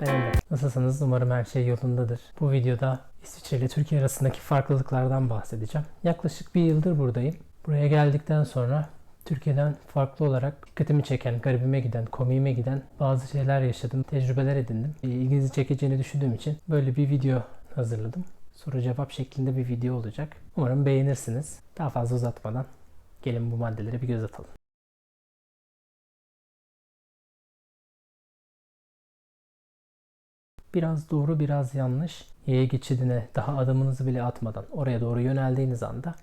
Ben Emre. Nasılsınız? Umarım her şey yolundadır. Bu videoda İsviçre ile Türkiye arasındaki farklılıklardan bahsedeceğim. Yaklaşık bir yıldır buradayım. Buraya geldikten sonra Türkiye'den farklı olarak dikkatimi çeken, garibime giden, komiğime giden bazı şeyler yaşadım, tecrübeler edindim. İlginizi çekeceğini düşündüğüm için böyle bir video hazırladım. Soru cevap şeklinde bir video olacak. Umarım beğenirsiniz. Daha fazla uzatmadan gelin bu maddelere bir göz atalım. Biraz doğru biraz yanlış yaya geçidine daha adımınızı bile atmadan oraya doğru yöneldiğiniz anda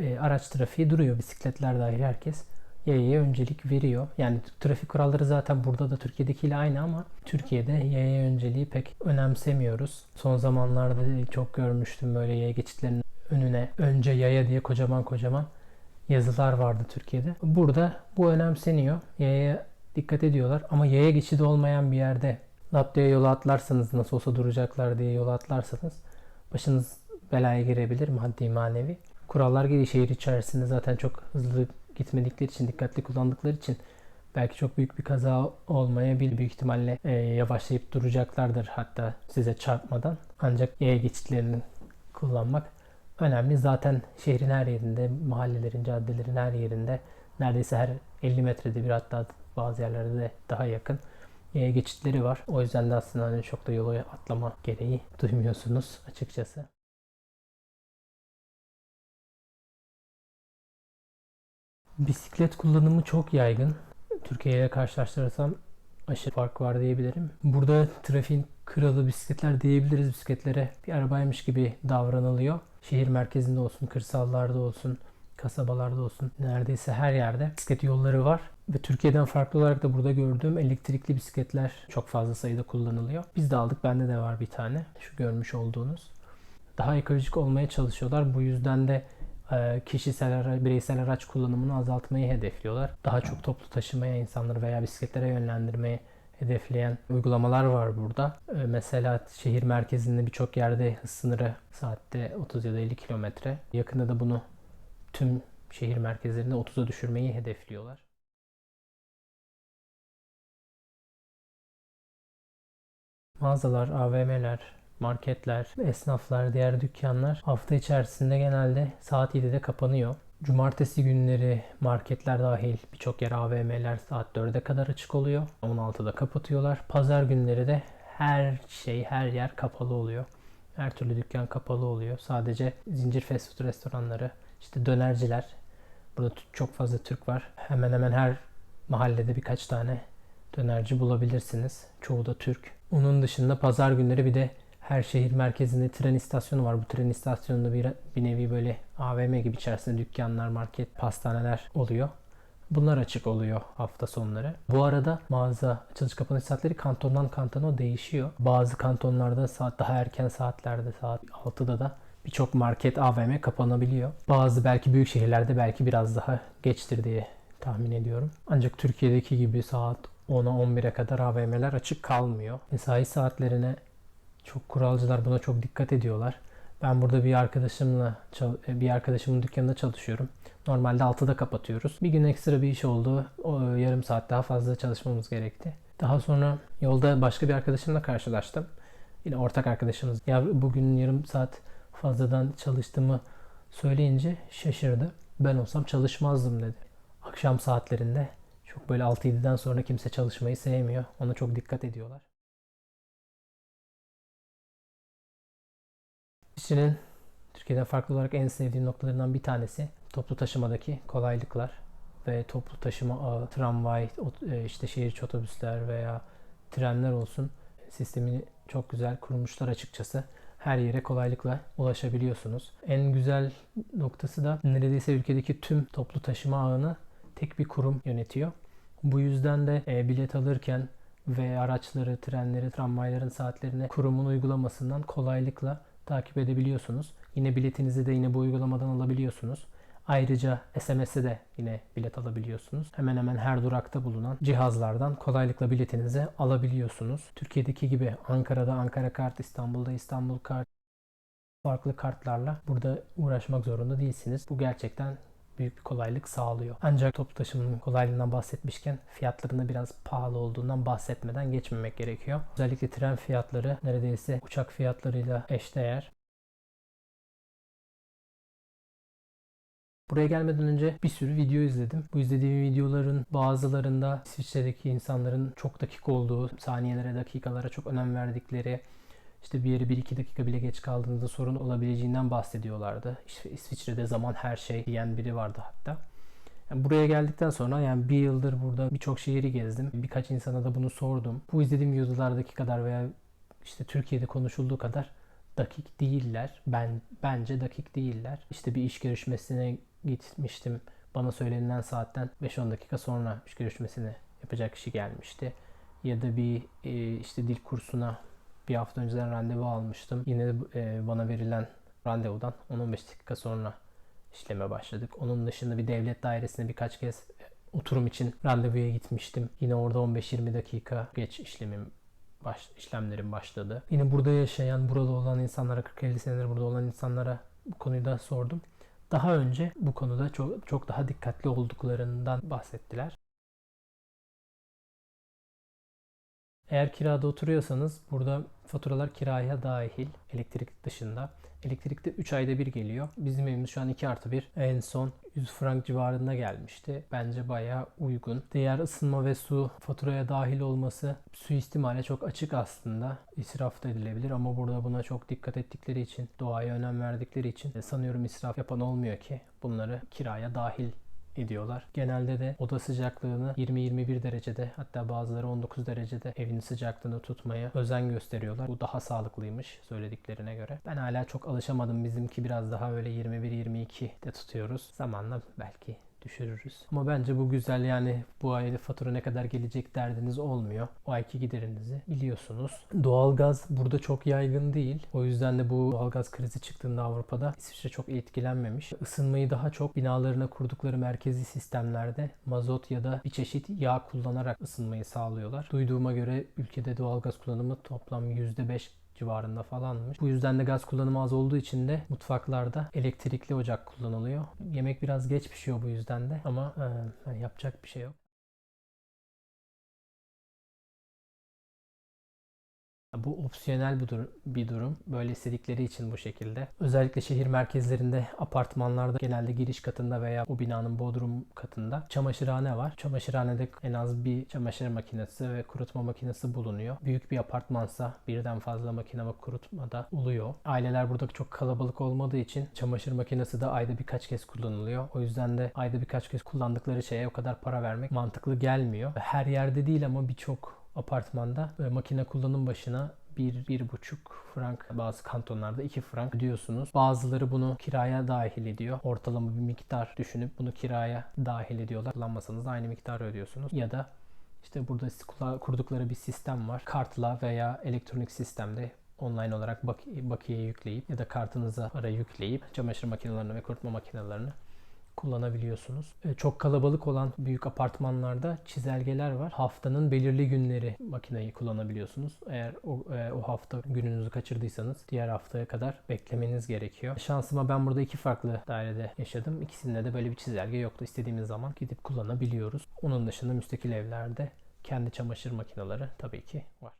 e, araç trafiği duruyor. Bisikletler dahil herkes yayaya öncelik veriyor. Yani trafik kuralları zaten burada da Türkiye'dekiyle aynı ama Türkiye'de yaya önceliği pek önemsemiyoruz. Son zamanlarda çok görmüştüm böyle yaya geçitlerinin önüne önce yaya diye kocaman kocaman yazılar vardı Türkiye'de. Burada bu önemseniyor. Yaya dikkat ediyorlar ama yaya geçidi olmayan bir yerde lap diye yola atlarsanız nasıl olsa duracaklar diye yola atlarsanız başınız belaya girebilir maddi manevi. Kurallar gereği şehir içerisinde zaten çok hızlı gitmedikleri için dikkatli kullandıkları için belki çok büyük bir kaza olmayabilir. Büyük ihtimalle e, yavaşlayıp duracaklardır hatta size çarpmadan. Ancak yaya geçitlerini kullanmak önemli. Zaten şehrin her yerinde, mahallelerin, caddelerin her yerinde neredeyse her 50 metrede bir hatta bazı yerlerde de daha yakın yaya geçitleri var. O yüzden de aslında hani çok da yola atlama gereği duymuyorsunuz açıkçası. Bisiklet kullanımı çok yaygın. Türkiye ile karşılaştırırsam aşırı fark var diyebilirim. Burada trafiğin kralı bisikletler diyebiliriz. Bisikletlere bir arabaymış gibi davranılıyor. Şehir merkezinde olsun, kırsallarda olsun, kasabalarda olsun neredeyse her yerde bisiklet yolları var. Ve Türkiye'den farklı olarak da burada gördüğüm elektrikli bisikletler çok fazla sayıda kullanılıyor. Biz de aldık. Bende de var bir tane. Şu görmüş olduğunuz. Daha ekolojik olmaya çalışıyorlar. Bu yüzden de e, kişisel bireysel araç kullanımını azaltmayı hedefliyorlar. Daha çok toplu taşımaya insanları veya bisikletlere yönlendirmeyi hedefleyen uygulamalar var burada. E, Mesela şehir merkezinde birçok yerde hız sınırı saatte 30 ya da 50 kilometre. Yakında da bunu tüm şehir merkezlerinde 30'a düşürmeyi hedefliyorlar. Mağazalar, AVM'ler, marketler, esnaflar, diğer dükkanlar hafta içerisinde genelde saat 7'de kapanıyor. Cumartesi günleri marketler dahil birçok yer AVM'ler saat 4'e kadar açık oluyor. 16'da kapatıyorlar. Pazar günleri de her şey, her yer kapalı oluyor. Her türlü dükkan kapalı oluyor. Sadece zincir fast food restoranları, işte dönerciler. Burada çok fazla Türk var. Hemen hemen her mahallede birkaç tane dönerci bulabilirsiniz. Çoğu da Türk. Onun dışında pazar günleri bir de her şehir merkezinde tren istasyonu var. Bu tren istasyonunda bir, bir nevi böyle AVM gibi içerisinde dükkanlar, market, pastaneler oluyor. Bunlar açık oluyor hafta sonları. Bu arada mağaza açılış kapanış saatleri kantondan kantona değişiyor. Bazı kantonlarda saat daha erken saatlerde saat 6'da da birçok market AVM kapanabiliyor. Bazı belki büyük şehirlerde belki biraz daha geçtir diye tahmin ediyorum. Ancak Türkiye'deki gibi saat 10'a 11'e kadar AVM'ler açık kalmıyor. Mesai saatlerine çok kuralcılar buna çok dikkat ediyorlar. Ben burada bir arkadaşımla çal- bir arkadaşımın dükkanında çalışıyorum. Normalde 6'da kapatıyoruz. Bir gün ekstra bir iş oldu. O yarım saat daha fazla çalışmamız gerekti. Daha sonra yolda başka bir arkadaşımla karşılaştım. Yine ortak arkadaşımız. Ya bugün yarım saat fazladan çalıştığımı söyleyince şaşırdı. Ben olsam çalışmazdım dedi. Akşam saatlerinde çok böyle 6-7'den sonra kimse çalışmayı sevmiyor. Ona çok dikkat ediyorlar. İşçinin Türkiye'den farklı olarak en sevdiğim noktalarından bir tanesi toplu taşımadaki kolaylıklar ve toplu taşıma ağı, tramvay, e, işte şehir içi otobüsler veya trenler olsun sistemini çok güzel kurmuşlar açıkçası. Her yere kolaylıkla ulaşabiliyorsunuz. En güzel noktası da neredeyse ülkedeki tüm toplu taşıma ağını tek bir kurum yönetiyor. Bu yüzden de e, bilet alırken ve araçları, trenleri, tramvayların saatlerini kurumun uygulamasından kolaylıkla takip edebiliyorsunuz. Yine biletinizi de yine bu uygulamadan alabiliyorsunuz. Ayrıca SMS'e de yine bilet alabiliyorsunuz. Hemen hemen her durakta bulunan cihazlardan kolaylıkla biletinizi alabiliyorsunuz. Türkiye'deki gibi Ankara'da Ankara kart, İstanbul'da İstanbul kart farklı kartlarla burada uğraşmak zorunda değilsiniz. Bu gerçekten büyük bir kolaylık sağlıyor. Ancak toplu taşımanın kolaylığından bahsetmişken fiyatlarında biraz pahalı olduğundan bahsetmeden geçmemek gerekiyor. Özellikle tren fiyatları neredeyse uçak fiyatlarıyla eşdeğer. Buraya gelmeden önce bir sürü video izledim. Bu izlediğim videoların bazılarında İsviçre'deki insanların çok dakik olduğu, saniyelere, dakikalara çok önem verdikleri, işte bir yere 1-2 dakika bile geç kaldığınızda sorun olabileceğinden bahsediyorlardı. İşte İsviçre'de zaman her şey diyen biri vardı hatta. Yani buraya geldikten sonra yani bir yıldır burada birçok şehri gezdim. Birkaç insana da bunu sordum. Bu izlediğim videolardaki kadar veya işte Türkiye'de konuşulduğu kadar dakik değiller. Ben bence dakik değiller. İşte bir iş görüşmesine gitmiştim. Bana söylenilen saatten 5-10 dakika sonra iş görüşmesini yapacak kişi gelmişti. Ya da bir e, işte dil kursuna bir hafta önceden randevu almıştım. Yine e, bana verilen randevudan 10-15 dakika sonra işleme başladık. Onun dışında bir devlet dairesine birkaç kez e, oturum için randevuya gitmiştim. Yine orada 15-20 dakika geç işlemim baş, işlemlerim başladı. Yine burada yaşayan, burada olan insanlara, 40-50 senedir burada olan insanlara bu konuyu da sordum. Daha önce bu konuda çok, çok daha dikkatli olduklarından bahsettiler. Eğer kirada oturuyorsanız burada faturalar kiraya dahil elektrik dışında. Elektrikte 3 ayda bir geliyor. Bizim evimiz şu an 2 artı 1. En son 100 frank civarında gelmişti. Bence bayağı uygun. Diğer ısınma ve su faturaya dahil olması suistimale çok açık aslında. İsraf da edilebilir ama burada buna çok dikkat ettikleri için, doğaya önem verdikleri için sanıyorum israf yapan olmuyor ki bunları kiraya dahil ediyorlar. Genelde de oda sıcaklığını 20-21 derecede hatta bazıları 19 derecede evin sıcaklığını tutmaya özen gösteriyorlar. Bu daha sağlıklıymış söylediklerine göre. Ben hala çok alışamadım. Bizimki biraz daha öyle 21-22 de tutuyoruz. Zamanla belki düşürürüz. Ama bence bu güzel yani bu ayda fatura ne kadar gelecek derdiniz olmuyor. O ayki giderinizi biliyorsunuz. Doğalgaz burada çok yaygın değil. O yüzden de bu doğalgaz krizi çıktığında Avrupa'da İsviçre çok etkilenmemiş. Isınmayı daha çok binalarına kurdukları merkezi sistemlerde mazot ya da bir çeşit yağ kullanarak ısınmayı sağlıyorlar. Duyduğuma göre ülkede doğalgaz kullanımı toplam %5 civarında falanmış. Bu yüzden de gaz kullanımı az olduğu için de mutfaklarda elektrikli ocak kullanılıyor. Yemek biraz geç pişiyor bu yüzden de ama e, yapacak bir şey yok. Bu opsiyonel bir durum. Böyle istedikleri için bu şekilde. Özellikle şehir merkezlerinde, apartmanlarda genelde giriş katında veya o binanın bodrum katında çamaşırhane var. Çamaşırhanede en az bir çamaşır makinesi ve kurutma makinesi bulunuyor. Büyük bir apartmansa birden fazla makine ve kurutma da oluyor. Aileler burada çok kalabalık olmadığı için çamaşır makinesi de ayda birkaç kez kullanılıyor. O yüzden de ayda birkaç kez kullandıkları şeye o kadar para vermek mantıklı gelmiyor. Her yerde değil ama birçok apartmanda e, makine kullanım başına 1-1,5 frank bazı kantonlarda 2 frank ödüyorsunuz. Bazıları bunu kiraya dahil ediyor. Ortalama bir miktar düşünüp bunu kiraya dahil ediyorlar. Kullanmasanız aynı miktarı ödüyorsunuz. Ya da işte burada kurdukları bir sistem var. Kartla veya elektronik sistemde online olarak bak bakiye yükleyip ya da kartınıza para yükleyip çamaşır makinelerini ve kurutma makinelerini kullanabiliyorsunuz. E, çok kalabalık olan büyük apartmanlarda çizelgeler var. Haftanın belirli günleri makineyi kullanabiliyorsunuz. Eğer o, e, o hafta gününüzü kaçırdıysanız diğer haftaya kadar beklemeniz gerekiyor. Şansıma ben burada iki farklı dairede yaşadım. İkisinde de böyle bir çizelge yoktu. İstediğimiz zaman gidip kullanabiliyoruz. Onun dışında müstakil evlerde kendi çamaşır makineleri tabii ki var.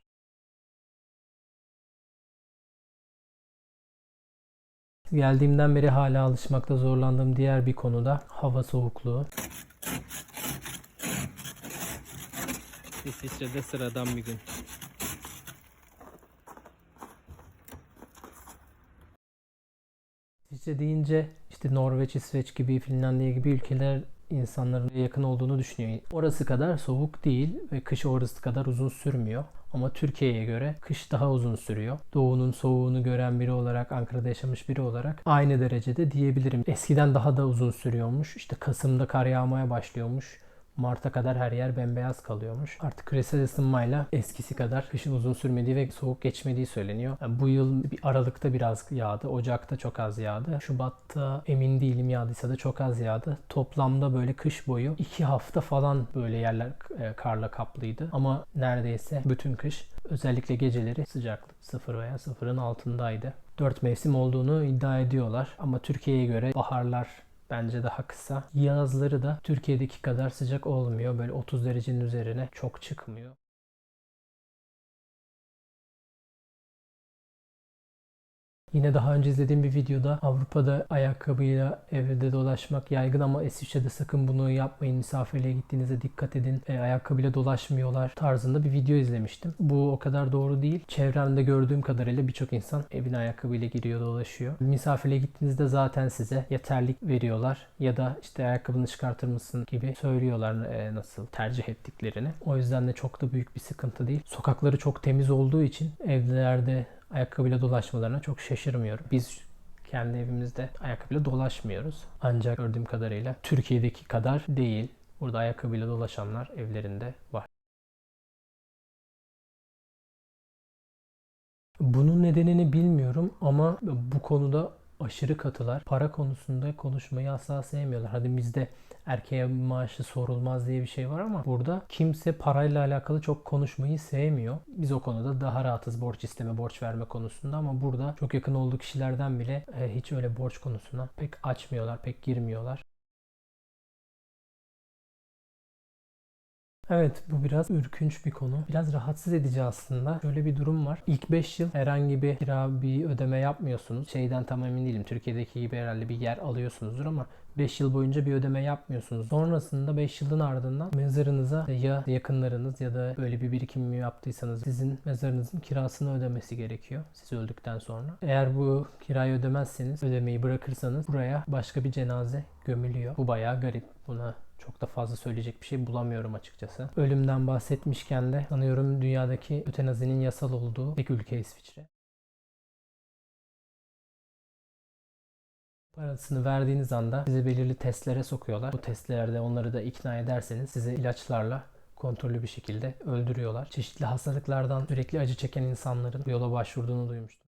Geldiğimden beri hala alışmakta zorlandığım diğer bir konu da hava soğukluğu. İsviçre'de sıradan bir gün. İsviçre deyince işte Norveç, İsveç gibi, Finlandiya gibi ülkeler insanların yakın olduğunu düşünüyor. Orası kadar soğuk değil ve kış orası kadar uzun sürmüyor. Ama Türkiye'ye göre kış daha uzun sürüyor. Doğunun soğuğunu gören biri olarak, Ankara'da yaşamış biri olarak aynı derecede diyebilirim. Eskiden daha da uzun sürüyormuş. İşte Kasım'da kar yağmaya başlıyormuş. Mart'a kadar her yer bembeyaz kalıyormuş. Artık küresel ısınmayla eskisi kadar kışın uzun sürmediği ve soğuk geçmediği söyleniyor. Yani bu yıl bir Aralık'ta biraz yağdı. Ocak'ta çok az yağdı. Şubat'ta emin değilim yağdıysa da çok az yağdı. Toplamda böyle kış boyu 2 hafta falan böyle yerler e, karla kaplıydı. Ama neredeyse bütün kış özellikle geceleri sıcaklık sıfır veya sıfırın altındaydı. Dört mevsim olduğunu iddia ediyorlar. Ama Türkiye'ye göre baharlar bence daha kısa. Yazları da Türkiye'deki kadar sıcak olmuyor. Böyle 30 derecenin üzerine çok çıkmıyor. Yine daha önce izlediğim bir videoda Avrupa'da ayakkabıyla evde dolaşmak yaygın ama İsviçre'de sakın bunu yapmayın. Misafirliğe gittiğinizde dikkat edin. E, ayakkabıyla dolaşmıyorlar tarzında bir video izlemiştim. Bu o kadar doğru değil. Çevremde gördüğüm kadarıyla birçok insan evine ayakkabıyla giriyor dolaşıyor. Misafirliğe gittiğinizde zaten size yeterlik veriyorlar ya da işte ayakkabını çıkartır mısın gibi söylüyorlar e, nasıl tercih ettiklerini. O yüzden de çok da büyük bir sıkıntı değil. Sokakları çok temiz olduğu için evlerde ayakkabıyla dolaşmalarına çok şaşırmıyorum. Biz kendi evimizde ayakkabıyla dolaşmıyoruz. Ancak gördüğüm kadarıyla Türkiye'deki kadar değil. Burada ayakkabıyla dolaşanlar evlerinde var. Bunun nedenini bilmiyorum ama bu konuda aşırı katılar. Para konusunda konuşmayı asla sevmiyorlar. Hadi bizde erkeğe maaşı sorulmaz diye bir şey var ama burada kimse parayla alakalı çok konuşmayı sevmiyor. Biz o konuda daha rahatız borç isteme, borç verme konusunda ama burada çok yakın olduğu kişilerden bile e, hiç öyle borç konusuna pek açmıyorlar, pek girmiyorlar. Evet bu biraz ürkünç bir konu. Biraz rahatsız edici aslında. Şöyle bir durum var. İlk 5 yıl herhangi bir kira bir ödeme yapmıyorsunuz. Şeyden tam emin değilim. Türkiye'deki gibi herhalde bir yer alıyorsunuzdur ama 5 yıl boyunca bir ödeme yapmıyorsunuz. Sonrasında 5 yılın ardından mezarınıza ya yakınlarınız ya da böyle bir birikim yaptıysanız sizin mezarınızın kirasını ödemesi gerekiyor siz öldükten sonra. Eğer bu kirayı ödemezseniz ödemeyi bırakırsanız buraya başka bir cenaze gömülüyor. Bu bayağı garip. Buna çok da fazla söyleyecek bir şey bulamıyorum açıkçası. Ölümden bahsetmişken de sanıyorum dünyadaki ötenazinin yasal olduğu tek ülke İsviçre. Parasını verdiğiniz anda sizi belirli testlere sokuyorlar. Bu testlerde onları da ikna ederseniz sizi ilaçlarla kontrollü bir şekilde öldürüyorlar. Çeşitli hastalıklardan sürekli acı çeken insanların bu yola başvurduğunu duymuştum.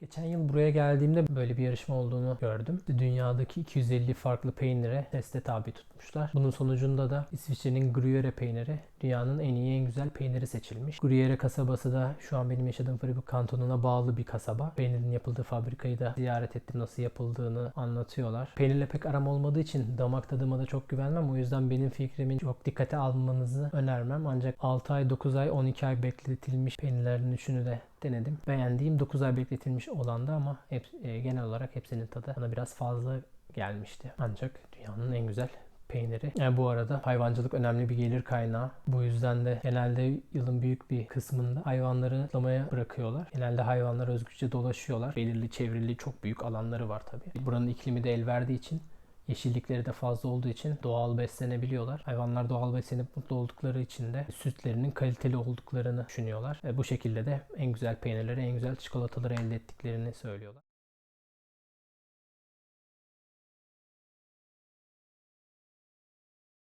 Geçen yıl buraya geldiğimde böyle bir yarışma olduğunu gördüm. Dünyadaki 250 farklı peynire teste tabi tutmuşlar. Bunun sonucunda da İsviçre'nin Gruyère peyniri dünyanın en iyi en güzel peyniri seçilmiş. Gruyère kasabası da şu an benim yaşadığım Fribourg kantonuna bağlı bir kasaba. Peynirin yapıldığı fabrikayı da ziyaret ettim. Nasıl yapıldığını anlatıyorlar. Peynirle pek aram olmadığı için damak tadıma da çok güvenmem. O yüzden benim fikrimin çok dikkate almanızı önermem. Ancak 6 ay, 9 ay, 12 ay bekletilmiş peynirlerin üçünü de denedim. Beğendiğim 9 ay bekletilmiş olandı ama hep, e, genel olarak hepsinin tadı bana biraz fazla gelmişti. Ancak dünyanın en güzel peyniri. Yani bu arada hayvancılık önemli bir gelir kaynağı. Bu yüzden de genelde yılın büyük bir kısmında hayvanları otlamaya bırakıyorlar. Genelde hayvanlar özgürce dolaşıyorlar. Belirli çevrili çok büyük alanları var tabii. Buranın iklimi de el verdiği için Yeşillikleri de fazla olduğu için doğal beslenebiliyorlar. Hayvanlar doğal beslenip mutlu oldukları için de sütlerinin kaliteli olduklarını düşünüyorlar. Ve bu şekilde de en güzel peynirleri, en güzel çikolataları elde ettiklerini söylüyorlar.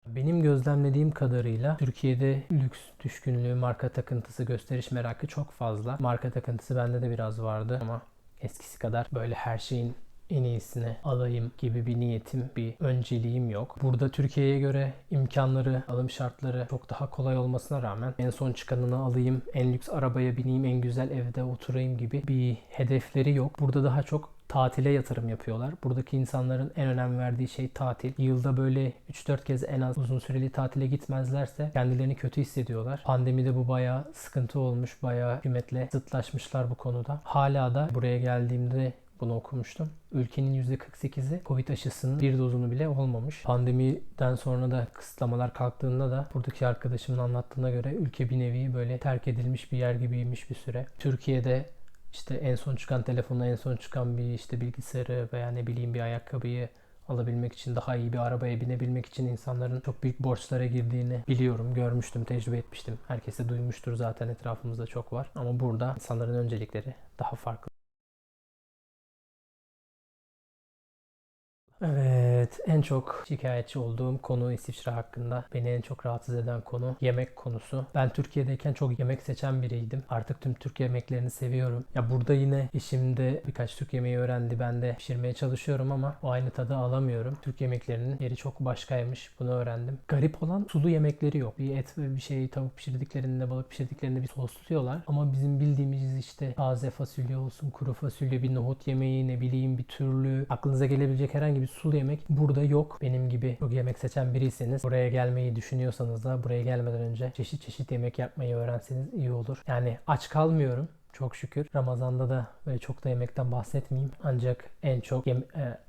Benim gözlemlediğim kadarıyla Türkiye'de lüks düşkünlüğü, marka takıntısı, gösteriş merakı çok fazla. Marka takıntısı bende de biraz vardı ama eskisi kadar böyle her şeyin en iyisini alayım gibi bir niyetim, bir önceliğim yok. Burada Türkiye'ye göre imkanları, alım şartları çok daha kolay olmasına rağmen en son çıkanını alayım, en lüks arabaya bineyim, en güzel evde oturayım gibi bir hedefleri yok. Burada daha çok tatile yatırım yapıyorlar. Buradaki insanların en önem verdiği şey tatil. Yılda böyle 3-4 kez en az uzun süreli tatile gitmezlerse kendilerini kötü hissediyorlar. Pandemide bu bayağı sıkıntı olmuş. Bayağı hükümetle zıtlaşmışlar bu konuda. Hala da buraya geldiğimde bunu okumuştum. Ülkenin %48'i Covid aşısının bir dozunu bile olmamış. Pandemiden sonra da kısıtlamalar kalktığında da buradaki arkadaşımın anlattığına göre ülke bir nevi böyle terk edilmiş bir yer gibiymiş bir süre. Türkiye'de işte en son çıkan telefonu, en son çıkan bir işte bilgisayarı veya ne bileyim bir ayakkabıyı alabilmek için, daha iyi bir arabaya binebilmek için insanların çok büyük borçlara girdiğini biliyorum, görmüştüm, tecrübe etmiştim. Herkes de duymuştur zaten etrafımızda çok var. Ama burada insanların öncelikleri daha farklı. Evet. Evet, en çok şikayetçi olduğum konu İsviçre hakkında. Beni en çok rahatsız eden konu yemek konusu. Ben Türkiye'deyken çok yemek seçen biriydim. Artık tüm Türk yemeklerini seviyorum. Ya burada yine eşim de birkaç Türk yemeği öğrendi. Ben de pişirmeye çalışıyorum ama o aynı tadı alamıyorum. Türk yemeklerinin yeri çok başkaymış. Bunu öğrendim. Garip olan sulu yemekleri yok. Bir et ve bir şey tavuk pişirdiklerinde, balık pişirdiklerinde bir sosluyorlar. Ama bizim bildiğimiz işte taze fasulye olsun, kuru fasulye, bir nohut yemeği, ne bileyim bir türlü aklınıza gelebilecek herhangi bir sulu yemek burada yok. Benim gibi çok yemek seçen biriyseniz buraya gelmeyi düşünüyorsanız da buraya gelmeden önce çeşit çeşit yemek yapmayı öğrenseniz iyi olur. Yani aç kalmıyorum. Çok şükür. Ramazan'da da böyle çok da yemekten bahsetmeyeyim. Ancak en çok e,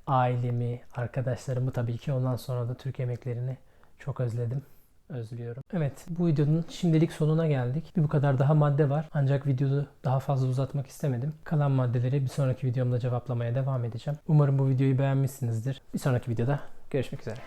ailemi, arkadaşlarımı tabii ki ondan sonra da Türk yemeklerini çok özledim. Özlüyorum. Evet bu videonun şimdilik sonuna geldik. Bir bu kadar daha madde var. Ancak videoyu daha fazla uzatmak istemedim. Kalan maddeleri bir sonraki videomda cevaplamaya devam edeceğim. Umarım bu videoyu beğenmişsinizdir. Bir sonraki videoda görüşmek üzere.